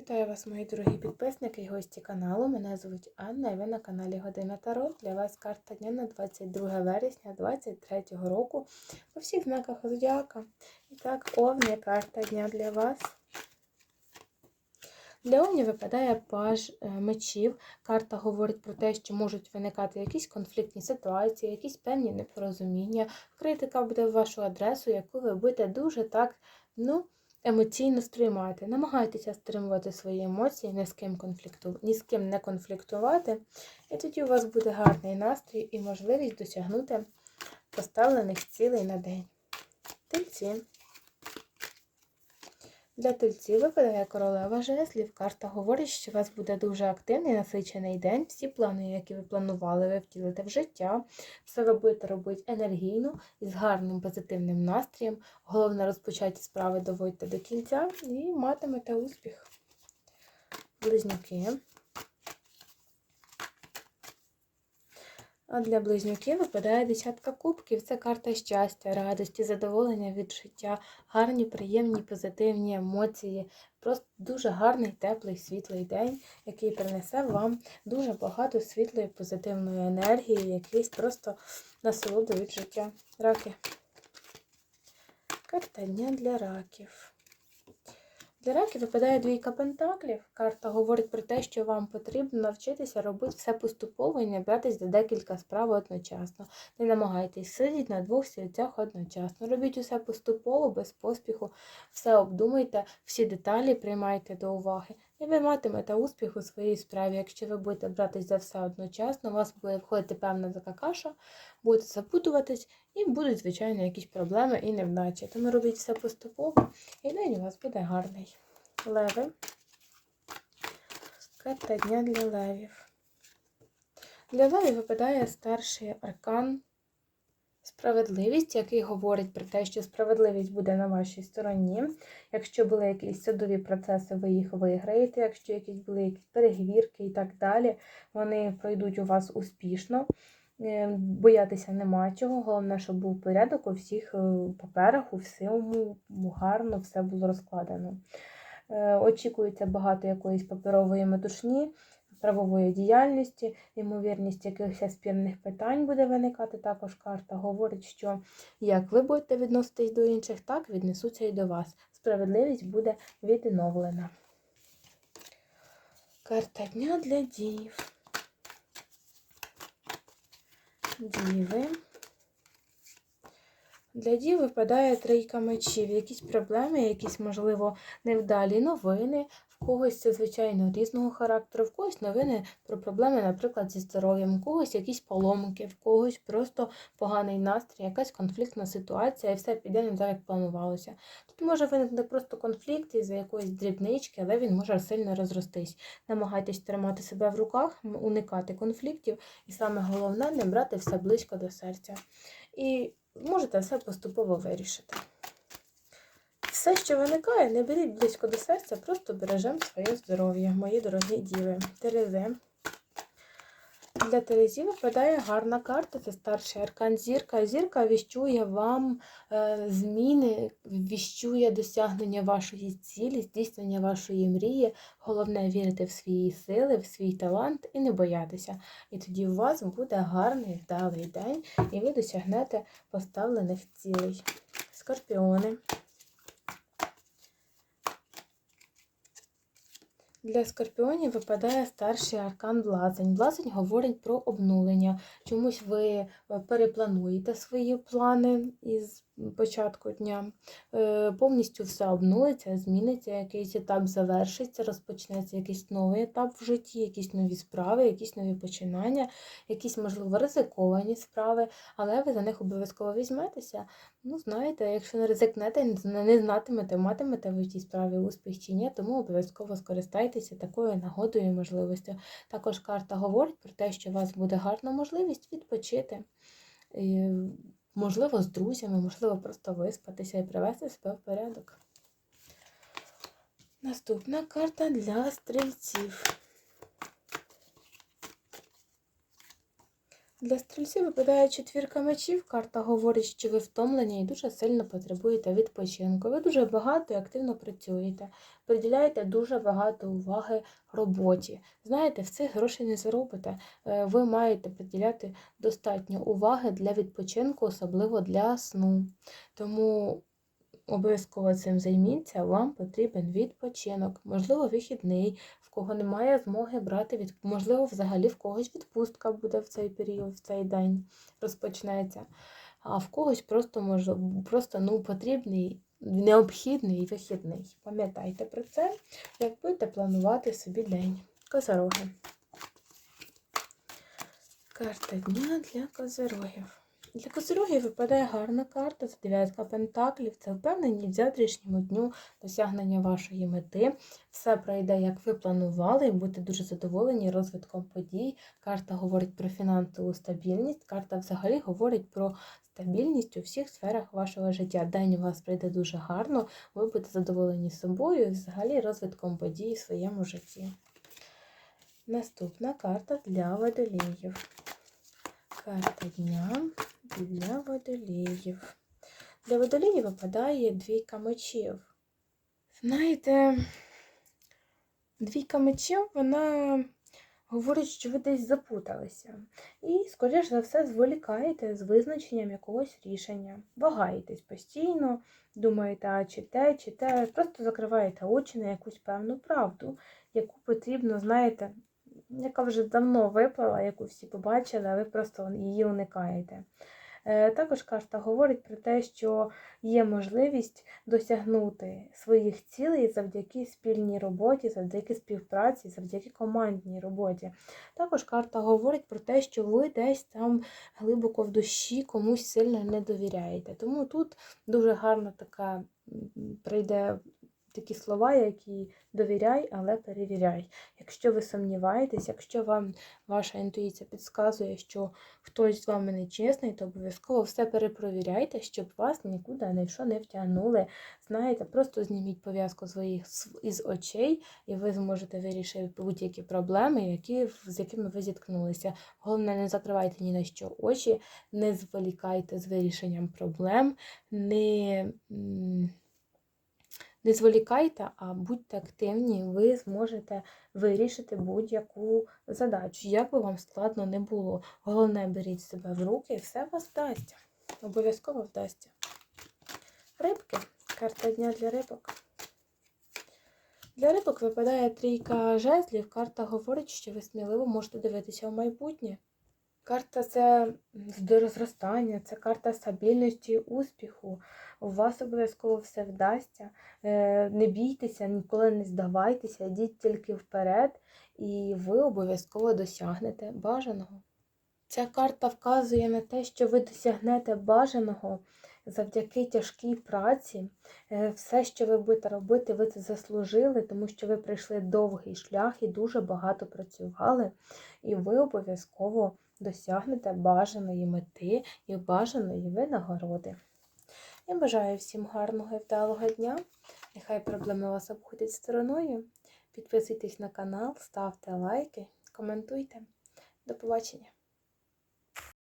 Вітаю вас, мої дорогі підписники і гості каналу. Мене звуть Анна і ви на каналі Година Таро. Для вас карта дня на 22 вересня 2023 року по всіх знаках зодіака. І так, Овні, карта дня для вас. Для Овні випадає паж е, мечів. Карта говорить про те, що можуть виникати якісь конфліктні ситуації, якісь певні непорозуміння. Критика буде в вашу адресу, яку ви будете дуже так, ну, емоційно сприймати. Намагайтеся стримувати свої емоції, ні з ким конфлікту... ні з ким не конфліктувати. І тоді у вас буде гарний настрій і можливість досягнути поставлених цілей на день. Тельці. Для тельців випадає королева жезлів. Карта говорить, що у вас буде дуже активний, насичений день. Всі плани, які ви планували, ви втілите в життя. Все робити енергійно і з гарним позитивним настроєм. Головне, розпочаті справи доводьте до кінця і матимете успіх. Близнюки. А для близнюків випадає десятка кубків. Це карта щастя, радості, задоволення від життя, гарні, приємні, позитивні емоції. Просто дуже гарний, теплий, світлий день, який принесе вам дуже багато світлої, позитивної енергії, якийсь просто насолоду від життя. Раки. Карта дня для раків. Для раки випадає двійка пентаклів. Карта говорить про те, що вам потрібно навчитися робити все поступово і не братись за декілька справ одночасно. Не намагайтесь сидіти на двох стільцях одночасно. Робіть усе поступово, без поспіху, все обдумайте, всі деталі приймайте до уваги. І ви матимете успіх у своїй справі. Якщо ви будете братись за все одночасно, у вас буде входити певна така каша, будете запутуватись і будуть, звичайно, якісь проблеми і невдачі. Тому робіть все поступово, і день у вас буде гарний. Леви. Карта дня для левів. Для левів випадає старший аркан Справедливість, який говорить про те, що справедливість буде на вашій стороні. Якщо були якісь судові процеси, ви їх виграєте. Якщо якісь були якісь перевірки і так далі, вони пройдуть у вас успішно. Е, Боятися нема чого. Головне, щоб був порядок у всіх е, паперах, у всьому гарно все було розкладено. Е, Очікується багато якоїсь паперової метушні правової діяльності, ймовірність якихось спірних питань буде виникати. Також карта говорить, що як ви будете відноситись до інших, так віднесуться і до вас. Справедливість буде відновлена. Карта дня для діїв. Діви. Для дів випадає трійка мечів, якісь проблеми, якісь, можливо, невдалі новини, в когось це, звичайно, різного характеру, в когось новини про проблеми, наприклад, зі здоров'ям, у когось якісь поломки, в когось просто поганий настрій, якась конфліктна ситуація, і все піде не так, як планувалося. Тут може виникнути просто конфлікт із якоїсь дрібнички, але він може сильно розростись. Намагайтесь тримати себе в руках, уникати конфліктів, і саме головне не брати все близько до серця. І можете все поступово вирішити. Все, що виникає, не беріть близько до серця, просто бережемо своє здоров'я, мої дорогі діви. Терези. Для Терезі випадає гарна карта, це старший аркан зірка. Зірка віщує вам е, зміни, віщує досягнення вашої цілі, здійснення вашої мрії. Головне вірити в свої сили, в свій талант і не боятися. І тоді у вас буде гарний вдалий день, і ви досягнете поставлених цілей. Скорпіони. Для скорпіонів випадає старший аркан Блазень. Блазень говорить про обнулення. Чомусь ви е, переплануєте свої плани із початку дня. Е, Повністю все обнулиться, зміниться, якийсь етап завершиться, розпочнеться якийсь новий етап в житті, якісь нові справи, якісь нові починання, якісь, можливо, ризиковані справи, але ви за них обов'язково візьметеся. Ну, знаєте, якщо не ризикнете, не знатимете, матимете ви в тій справі успіх чи ні, тому обов'язково скористайтеся такою нагодою і можливістю. Також карта говорить про те, що у вас буде гарна можливість відпочити. Можливо, з друзями, можливо, просто виспатися і привести себе в порядок. Наступна карта для стрільців. Для стрільців випадає четвірка мечів. Карта говорить, що ви втомлені і дуже сильно потребуєте відпочинку. Ви дуже багато і активно працюєте, приділяєте дуже багато уваги роботі. Знаєте, в цих грошей не заробите. Е, Ви маєте приділяти достатньо уваги для відпочинку, особливо для сну. Тому обов'язково цим займіться, вам потрібен відпочинок, можливо, вихідний, в кого немає змоги брати від, можливо, взагалі в когось відпустка буде в цей період, в цей день розпочнеться. А в когось просто може просто ну, потрібний, необхідний вихідний. Пам'ятайте про це, як будете планувати собі день. Козороги. Карта дня для козорогів. Для козирогів випадає гарна карта, це дев'ятка пентаклів, це впевненість в завтрашньому дню досягнення вашої мети. Все пройде, як ви планували, і будете дуже задоволені розвитком подій. Карта говорить про фінансову стабільність, карта взагалі говорить про стабільність у всіх сферах вашого життя. День у вас пройде дуже гарно, ви будете задоволені собою і взагалі розвитком подій в своєму житті. Наступна карта для водоліїв. Карта дня для водоліїв. Для водоліїв випадає двійка мечів. Знаєте, двійка мечів, вона говорить, що ви десь запуталися. І, скоріш за все, зволікаєте з визначенням якогось рішення. Вагаєтесь постійно, думаєте, а чи те, чи те. Просто закриваєте очі на якусь певну правду, яку потрібно, знаєте, яка вже давно виплила, яку всі побачили, а ви просто її уникаєте. Е, Також карта говорить про те, що є можливість досягнути своїх цілей завдяки спільній роботі, завдяки співпраці, завдяки командній роботі. Також карта говорить про те, що ви десь там глибоко в душі комусь сильно не довіряєте. Тому тут дуже гарна така прийде такі слова, які довіряй, але перевіряй. Якщо ви сумніваєтесь, якщо вам ваша інтуїція підказує, що хтось з вами не чесний, то обов'язково все перепровіряйте, щоб вас нікуди ні в що не втягнули. Знаєте, просто зніміть пов'язку своїх із очей, і ви зможете вирішити будь-які проблеми, які, з якими ви зіткнулися. Головне, не закривайте ні на що очі, не зволікайте з вирішенням проблем, не. Не зволікайте, а будьте активні, ви зможете вирішити будь-яку задачу, як би вам складно не було. Головне, беріть себе в руки і все вас вдасться. Обов'язково вдасться. Рибки. Карта дня для рибок. Для рибок випадає трійка жезлів. Карта говорить, що ви сміливо можете дивитися в майбутнє. Карта це зростання, це карта стабільності, успіху. У вас обов'язково все вдасться. Е, Не бійтеся, ніколи не здавайтеся, йдіть тільки вперед, і ви обов'язково досягнете бажаного. Ця карта вказує на те, що ви досягнете бажаного завдяки тяжкій праці. Е, Все, що ви будете робити, ви це заслужили, тому що ви пройшли довгий шлях і дуже багато працювали, і ви обов'язково досягнете бажаної мети і бажаної винагороди. Я бажаю всім гарного і вдалого дня. Нехай проблеми вас обходять стороною. Підписуйтесь на канал, ставте лайки, коментуйте. До побачення!